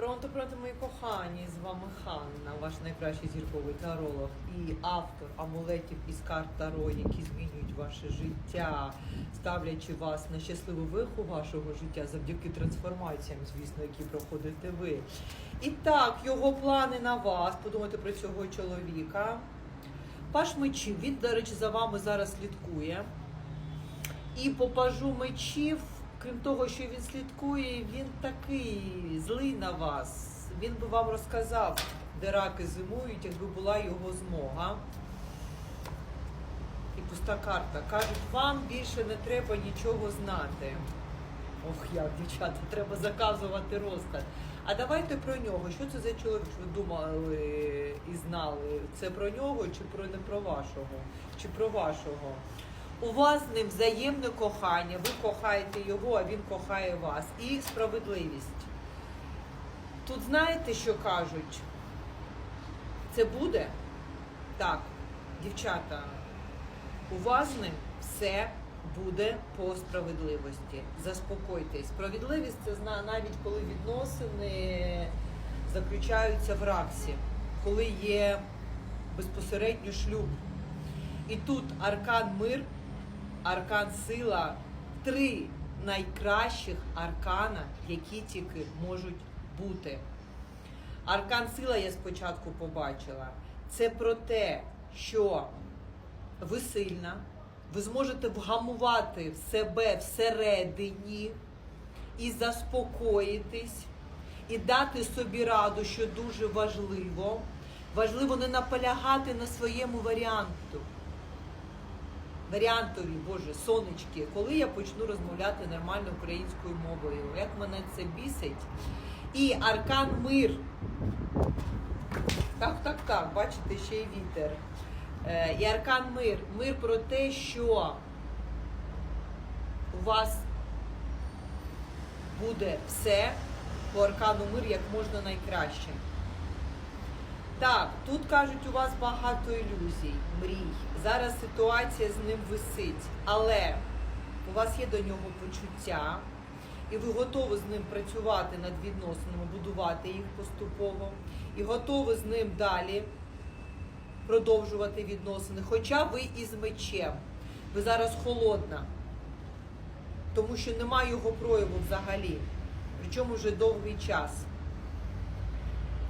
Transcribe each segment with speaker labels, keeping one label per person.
Speaker 1: Пронто, пронто, мої кохані, з вами Ханна, ваш найкращий зірковий таролог і автор амулетів із карт Таро, які змінюють ваше життя, ставлячи вас на щасливу виху вашого життя завдяки трансформаціям, звісно, які проходите ви. І так, його плани на вас. Подумайте про цього чоловіка. Паш мечів, він, до речі, за вами зараз слідкує. І по пажу мечів, крім того, що він слідкує, він такий злий на вас. Він би вам розказав, де раки зимують, якби була його змога. І пуста карта. Кажуть, вам більше не треба нічого знати. Ох, як, дівчата, треба заказувати розклад. А давайте про нього. Що це за чоловік, ви думали і знали? Це про нього чи про не про вашого? Чи про вашого? У вас з ним взаємне кохання, ви кохаєте його, а він кохає вас. І справедливість. Тут знаєте, що кажуть? Це буде? Так, дівчата, у вас з ним все буде по справедливості. Заспокойтесь. Справедливість це навіть коли відносини заключаються в раксі, коли є безпосередньо шлюб. І тут аркан мир, аркан сила, три найкращих аркана, які тільки можуть бути. Аркан сила я спочатку побачила. Це про те, що ви сильна, ви зможете вгамувати себе всередині і заспокоїтись, і дати собі раду, що дуже важливо. Важливо не наполягати на своєму варіанту. Варіантові, Боже, сонечки, коли я почну розмовляти нормально українською мовою, як мене це бісить. І аркан мир. Так, так, так, бачите, ще й вітер. Е, і аркан мир. Мир про те, що у вас буде все по аркану мир як можна найкраще. Так, тут кажуть, у вас багато ілюзій, мрій. Зараз ситуація з ним висить, але у вас є до нього почуття, і ви готові з ним працювати над відносинами, будувати їх поступово, і готові з ним далі продовжувати відносини. Хоча ви із мечем, ви зараз холодна, тому що немає його прояву взагалі, причому вже довгий час.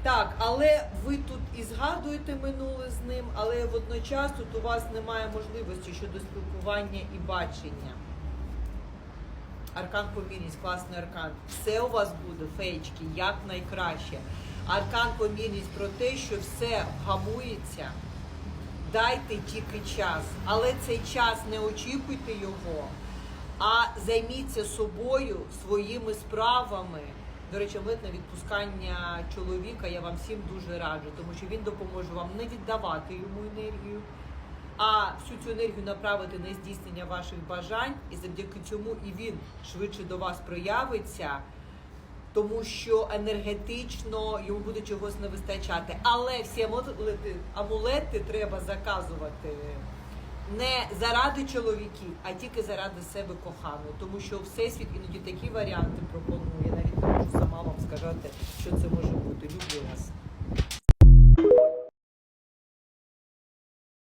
Speaker 1: Так, але ви тут і згадуєте минуле з ним, але водночас тут у вас немає можливості щодо спілкування і бачення. Аркан помірність, класний аркан. Все у вас буде, феєчки, як найкраще. Аркан помірність про те, що все вгамується. Дайте тільки час. Але цей час не очікуйте його, а займіться собою, своїми справами. До речі, на відпускання чоловіка я вам всім дуже раджу, тому що він допоможе вам не віддавати йому енергію, а всю цю енергію направити на здійснення ваших бажань, і завдяки цьому і він швидше до вас проявиться, тому що енергетично йому буде чогось не вистачати. Але всі амулети, амулети треба заказувати не заради чоловіків, а тільки заради себе коханої. Тому що Всесвіт іноді такі варіанти пропонує. Навіть не можу сама вам сказати, що це може бути. Люблю вас.